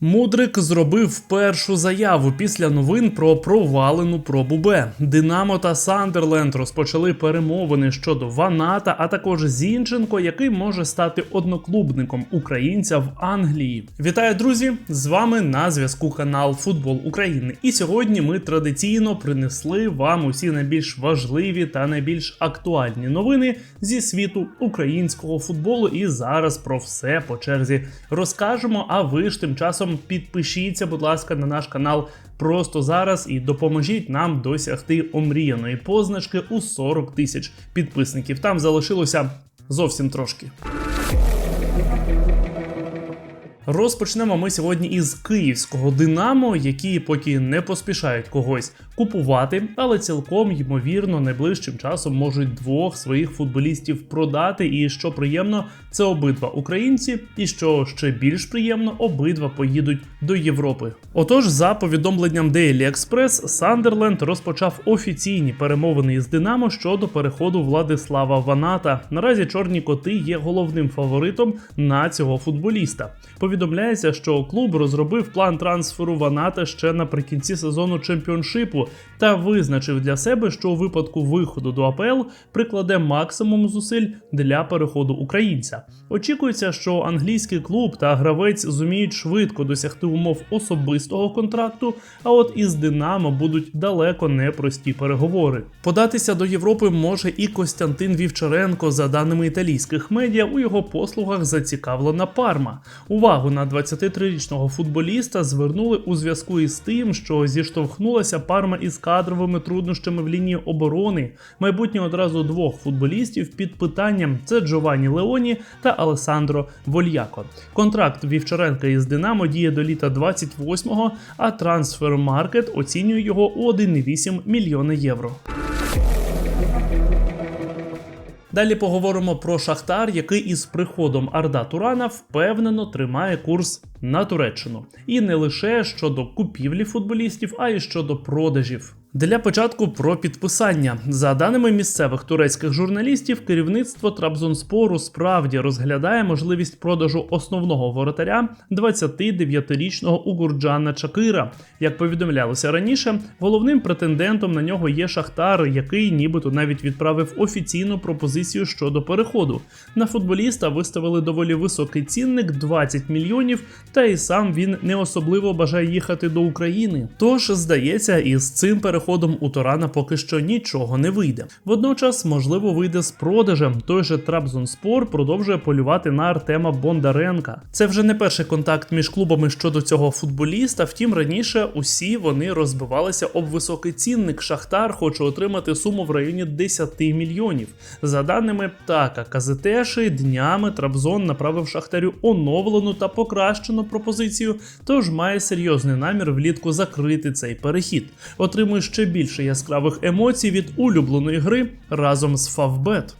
Мудрик зробив першу заяву після новин про провалену пробу Б. Динамо та Сандерленд розпочали перемовини щодо Ваната, а також Зінченко, який може стати одноклубником українця в Англії. Вітаю, друзі! З вами на зв'язку канал Футбол України. І сьогодні ми традиційно принесли вам усі найбільш важливі та найбільш актуальні новини зі світу українського футболу. І зараз про все по черзі розкажемо. А ви ж тим часом підпишіться, будь ласка, на наш канал просто зараз і допоможіть нам досягти омріяної позначки у 40 тисяч підписників. Там залишилося зовсім трошки. Розпочнемо ми сьогодні із київського Динамо, які поки не поспішають когось купувати, але цілком ймовірно найближчим часом можуть двох своїх футболістів продати. І що приємно, це обидва українці, і що ще більш приємно, обидва поїдуть до Європи. Отож, за повідомленням Daily Express, Сандерленд розпочав офіційні перемовини із Динамо щодо переходу Владислава Ваната. Наразі чорні коти є головним фаворитом на цього футболіста. Повідомляється, що клуб розробив план трансферу Ваната ще наприкінці сезону чемпіоншипу та визначив для себе, що у випадку виходу до АПЛ прикладе максимум зусиль для переходу українця. Очікується, що англійський клуб та гравець зуміють швидко досягти умов особистого контракту. А от із Динамо будуть далеко не прості переговори. Податися до Європи може і Костянтин Вівчаренко. За даними італійських медіа, у його послугах зацікавлена парма. Увагу на 23-річного футболіста звернули у зв'язку із тим, що зіштовхнулася парма із кадровими труднощами в лінії оборони. Майбутнє одразу двох футболістів під питанням це Джованні Леоні та Алесандро Вольяко. Контракт Вівчаренка із Динамо діє до літа 28-го, а трансфермаркет оцінює його у 1,8 мільйони євро. Далі поговоримо про Шахтар, який із приходом Арда Турана впевнено тримає курс на Туреччину. І не лише щодо купівлі футболістів, а й щодо продажів. Для початку про підписання. За даними місцевих турецьких журналістів, керівництво Трабзонспору справді розглядає можливість продажу основного воротаря 29-річного Угурджана Чакира. Як повідомлялося раніше, головним претендентом на нього є Шахтар, який нібито навіть відправив офіційну пропозицію щодо переходу. На футболіста виставили доволі високий цінник 20 мільйонів, та і сам він не особливо бажає їхати до України. Тож, здається, із цим переходом у Торана поки що нічого не вийде. Водночас, можливо, вийде з продажем. Той же Трабзонспор продовжує полювати на Артема Бондаренка. Це вже не перший контакт між клубами щодо цього футболіста. Втім, раніше усі вони розбивалися об високий цінник. Шахтар хоче отримати суму в районі 10 мільйонів. За даними Така Казетеші, днями Трабзон направив Шахтарю оновлену та покращену пропозицію, тож має серйозний намір влітку закрити цей перехід. Отримує ще більше яскравих емоцій від улюбленої гри разом з Фавбет.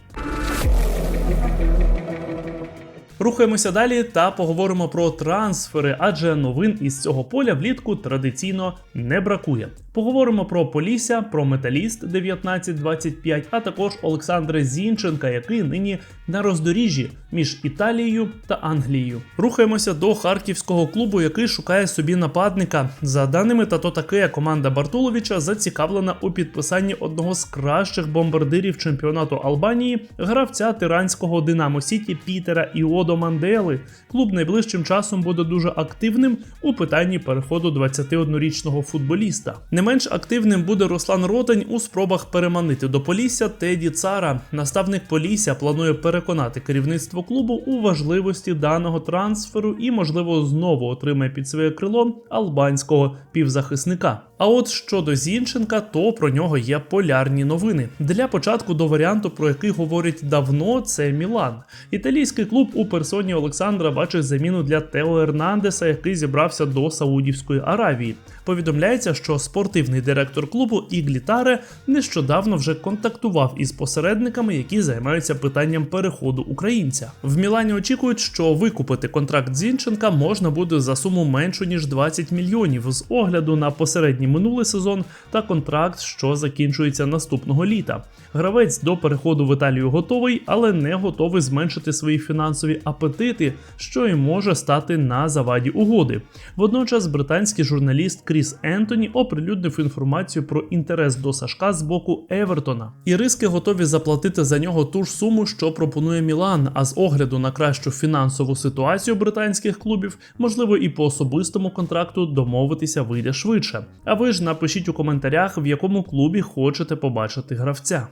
Рухаємося далі та поговоримо про трансфери, адже новин із цього поля влітку традиційно не бракує. Поговоримо про Полісся, про Металіст 1925, а також Олександра Зінченка, який нині на роздоріжжі між Італією та Англією. Рухаємося до харківського клубу, який шукає собі нападника. За даними Тато Такея, команда Бартуловича зацікавлена у підписанні одного з кращих бомбардирів чемпіонату Албанії, гравця тиранського Динамо Сіті Пітера Іодо Мандели. Клуб найближчим часом буде дуже активним у питанні переходу 21-річного футболіста. Не менш активним буде Руслан Ротень у спробах переманити до Полісся Теді Цара. Наставник Полісся планує переконати керівництво клубу у важливості даного трансферу і, можливо, знову отримає під своє крило албанського півзахисника. А от щодо Зінченка, то про нього є полярні новини. Для початку до варіанту, про який говорять давно, це Мілан. Італійський клуб у персоні Олександра бачить заміну для Тео Ернандеса, який зібрався до Саудівської Аравії. Повідомляється, що спортивний директор клубу Іглітаре нещодавно вже контактував із посередниками, які займаються питанням переходу українця. В Мілані очікують, що викупити контракт Зінченка можна буде за суму меншу ніж 20 мільйонів з огляду на посередній минулий сезон та контракт, що закінчується наступного літа. Гравець до переходу в Італію готовий, але не готовий зменшити свої фінансові апетити, що і може стати на заваді угоди. Водночас британський журналіст Кріс Ентоні оприлюднив інформацію про інтерес до Сашка з боку Евертона. І риски готові заплатити за нього ту ж суму, що пропонує Мілан. А з огляду на кращу фінансову ситуацію британських клубів, можливо, і по особистому контракту домовитися вийде швидше. А ви ж напишіть у коментарях, в якому клубі хочете побачити гравця.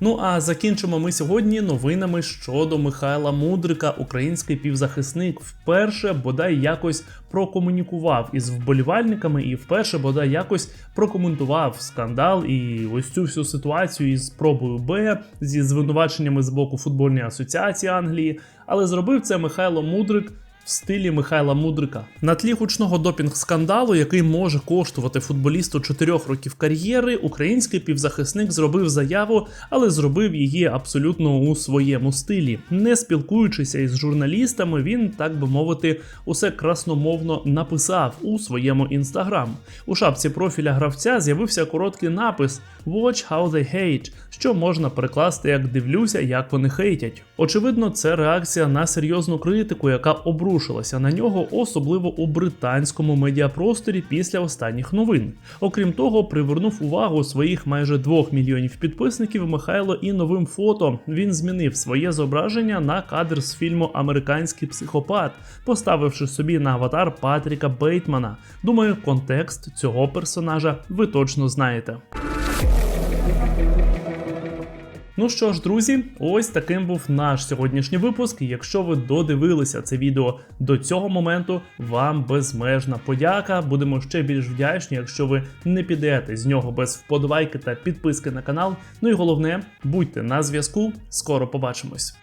Ну а закінчимо ми сьогодні новинами щодо Михайла Мудрика. Український півзахисник вперше бодай якось прокомунікував із вболівальниками, і вперше бодай якось прокоментував скандал і ось цю всю ситуацію із спробою Б зі звинуваченнями з боку футбольної асоціації Англії. Але зробив це Михайло Мудрик в стилі Михайла Мудрика. На тлі гучного допінг-скандалу, який може коштувати футболісту 4 років кар'єри, український півзахисник зробив заяву, але зробив її абсолютно у своєму стилі. Не спілкуючися із журналістами, він, так би мовити, усе красномовно написав у своєму інстаграм. У шапці профіля гравця з'явився короткий напис Watch how they hate, що можна перекласти як дивлюся, як вони хейтять. Очевидно, це реакція на серйозну критику, яка обрушилася на нього, особливо у британському медіапросторі після останніх новин. Окрім того, привернув увагу своїх майже 2 мільйонів підписників Михайло і новим фото. Він змінив своє зображення на кадр з фільму Американський психопат, поставивши собі на аватар Патріка Бейтмана. Думаю, контекст цього персонажа ви точно знаєте. Ну що ж, друзі, ось таким був наш сьогоднішній випуск. Якщо ви додивилися це відео до цього моменту, вам безмежна подяка. Будемо ще більш вдячні, якщо ви не підете з нього без вподобайки та підписки на канал. Ну і головне, будьте на зв'язку. Скоро побачимось.